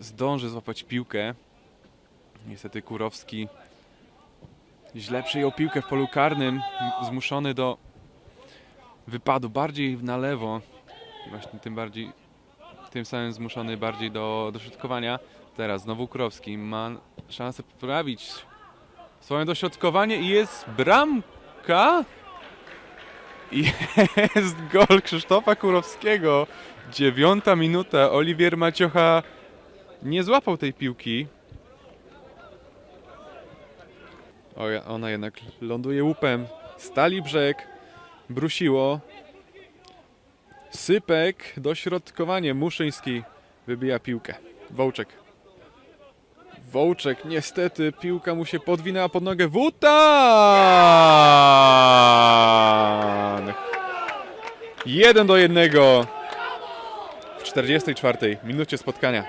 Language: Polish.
zdąży złapać piłkę. Niestety Kurowski źle przyjął piłkę w polu karnym, zmuszony do wypadu bardziej na lewo. Właśnie tym bardziej, tym samym zmuszony bardziej do dośrodkowania. Teraz znowu Kurowski ma szansę poprawić swoje dośrodkowanie i jest bramka. Jest gol Krzysztofa Kurowskiego. Dziewiąta minuta. Oliwier Maciocha nie złapał tej piłki. O, ona jednak ląduje łupem. Stali brzeg. Brusiło. Sypek. Dośrodkowanie. Muszyński wybija piłkę. Wołczek. Wołczek, niestety, piłka mu się podwinęła pod nogę. Wutan! Jeden do jednego w 44 minucie spotkania.